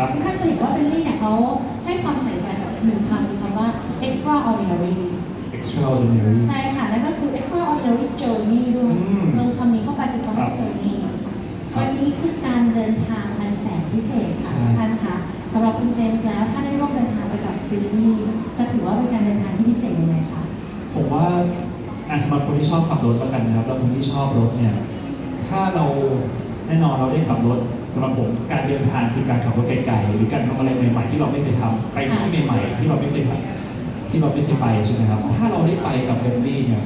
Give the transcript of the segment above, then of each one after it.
ครับทุกท่านจะเห็นว่าเบลลี่เนี่ยเขาให้ความใส่ใจกับหนึ่งคำคือคำว่า extraordinary extraordinary ใช่ค่ะนั่นก็คือ extraordinary journey ด้วยอืมเติมคำนี้เข้าไปคือคำว่าครับ journeys ครับวันนี้คือการเดินทางอันแสนพิเศษค่ะใช่ ท่านคะสำหรับคุณเจมส์แล้วถ้าได้ร่วมเดินทางไปกับเบลลี่จะถือว่าเป็นการเดินทางที่พิเศษยังไงคะ ผมว่าอะสำหรับคนที่ชอบขับรถแล้วกันนะครับ แล้วคนที่ชอบรถเนี่ย ถ้าเรา แน่นอนเราได้ขับรถสำหรับผมการเดินทางคือการขับรถไกลๆหรือการทำอะไรใหม่ๆที่เราไม่เคยทำไปที่ใหม่ๆที่เราไม่เคยทำที่เราไม่เคยไปใช่ไหมครับ ถ้าเราได้ไปกับเบนลี่เนี่ย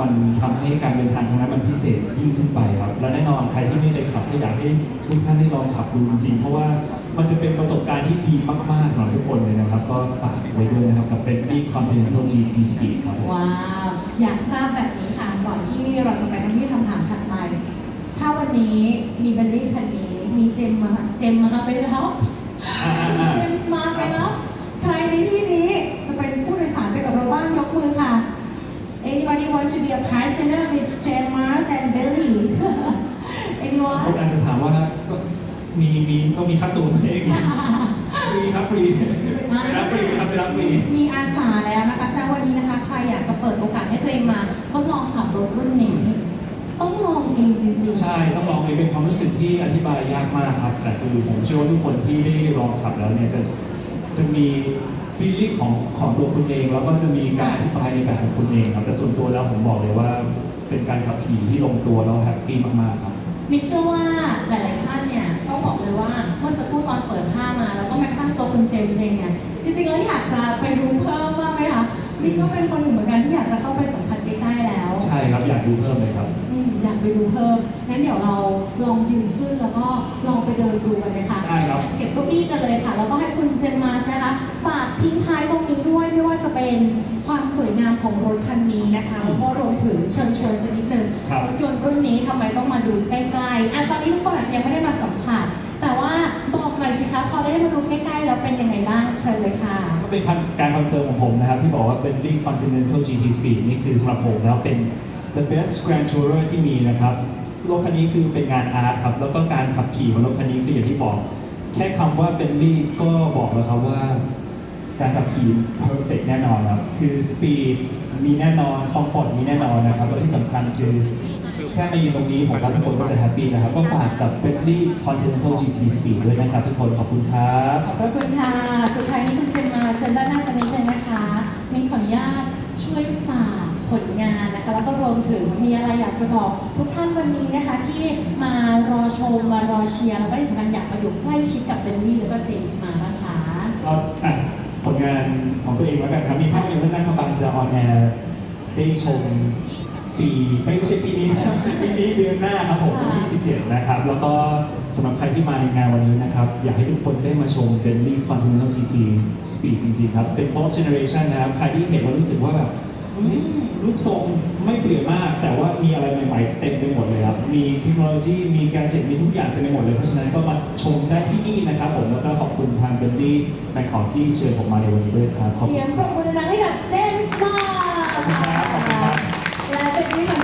มันทำให้การเดินทางครั้งนั้นมันพิเศษยิ่งขึ้นไปครับ และแน่นอนใครที่ไม่เคยขับก็อยากให้ทุกท่านได้ลองขับดูจริงๆ เพราะว่ามันจะเป็นประสบการณ์ที่ดีมากๆสำหรับทุกคนเลยนะครับ ก็ฝากไว้ด้วยนะครับกับ Bentley Continental GT Speed ครับผมว้าว อยากทราบแบบนี้ค่ะก่อนที่เราจะไปกันที่คำถามถัดไป ถ้าวันนี้ มีเบลลี่คันนี้ มีเจมมาเจมมาไปแล้วอ่าอ่าเจมส์มาไปแล้ว ใครในที่นี้จะเป็นผู้โดยสารไปกับเราบ้างยกมือค่ะ Anybody want to be a passenger with Jem Mars and Belly คน Anyone อาจจะถามว่าก็มีมีต้องมีค่าตัวไหมฟรีครับฟรีไปรับฟรีครับไปรับฟรีมีอาสาแล้วนะคะเช้าวันนี้นะคะ ใครอยากจะเปิดโอกาสให้ตัวเองมาทดลองขับรถรุ่นนี้ ต้องลองเองจริงๆ ใช่ ต้องลองเลยเป็นความรู้สึกที่อธิบายยากมากครับ แต่คือผมเชื่อว่าทุกคนที่ได้ลองขับแล้วเนี่ยจะจะมีฟีลลิ่งของของตัวคุณเองแล้วก็จะมีการอธิบายในแบบของคุณเองครับแต่ส่วนตัวแล้วผมบอกเลยว่า เป็นการขับขี่ที่ลงตัวแล้วแฮปปี้มากๆครับ มิกเชื่อว่าหลาย ๆ ท่านเนี่ยต้องบอกเลยว่าเมื่อสักครู่ตอนเปิดผ้ามา แล้วก็แม้กระทั่งตัวคุณเจมส์เองเนี่ยจริงๆแล้วอยากจะไปดูเพิ่มบ้างไหมคะมิกก็เป็นคนหนึ่งเหมือนกันที่อยากจะเข้าไปสั อยากดูเพิ่มเลยครับ อืมอยากไปดูเพิ่ม งั้นเดี๋ยวเราลองยืนขึ้นแล้วก็ลองไปเดินดูกันไหมคะได้ครับ เก็บเก้าอี้กันเลยค่ะ แล้วก็ให้คุณเจมมาสนะคะ ฝากทิ้งท้ายตรงนี้ด้วยไม่ว่าจะเป็นความสวยงามของรถคันนี้นะคะแล้วก็รวมถึงเชิญชวนสักนิดหนึ่งครับ รถยนต์รุ่นนี้ทำไมต้องมาดูใกล้ๆอะตอนนี้ทุกคนอาจจะยังไม่ได้มาสัมผัส แต่ว่าบอกหน่อยสิคะพอได้มาดูใกล้ๆแล้วเป็นยังไงบ้างเชิญเลยค่ะ ก็เป็นการคอนเฟิร์มของผมนะครับ ที่บอกว่าเป็น Bentley Continental GT Speed นี่คือสำหรับผมแล้วเป็น the best Grand Tourer ที่มีนะครับรถคันนี้คือเป็นงานอาร์ตครับ แล้วก็การขับขี่ของรถคันนี้คืออย่างที่บอก แค่คำว่า Bentley ก็บอกแล้วครับว่า การขับขี่ perfect แน่นอนครับ คือ speed มีแน่นอน comfort มีแน่นอนนะครับ และที่สำคัญคือแค่มายืนตรงนี้ผมว่าทุกคนก็จะแฮปปี้นะครับ ก็ฝากกับ Bentley Continental GT Speed ด้วยนะครับ ทุกคนขอบคุณครับ ขอบพระคุณค่ะ สุดท้ายนี้คุณเจมมาเชิญด้านหน้าสักนิดนึงนะคะมินขออนุญาตช่วยฝาก ผลงานนะคะ แล้วก็รวมถึงมีอะไรอยากจะบอกทุกท่านวันนี้นะคะ ที่มารอชมมารอเชียร์แล้วก็ที่สำคัญอยากมาอยู่ใกล้ชิดกับเบลลี่แล้วก็เจมส์มานะคะก็อะผลงานของตัวเองแล้วกันครับมีภาพยนตร์เรื่องนักขบันจะออนแอร์ได้ชมปีไม่ไม่ใช่ปีนี้นะครับปีนี้เดือนหน้าครับผมวันที่27นะครับ แล้วก็สำหรับใครที่มาในงานวันนี้นะครับ อยากให้ทุกคนได้มาชม Bentley Continental GT Speed จริงๆครับ เป็น fourth generation นะครับ ใครที่เห็นแล้วรู้สึกว่าแบบเฮ้ย รูปทรงไม่เปลี่ยนมาก แต่ว่ามีอะไรใหม่ๆเต็มไปหมดเลยครับ มีเทคโนโลยี มีแกจิตมีทุกอย่างเต็มไปหมดเลย เพราะฉะนั้นก็มาชมได้ที่นี่นะครับผม แล้วก็ขอบคุณทาง Bentley ในของที่เชิญผมมาในวันนี้ด้วยครับขอบเสีคุยณงปรบมือดังๆให้กับเจมส์มาขอบคุณครับขอบคุณ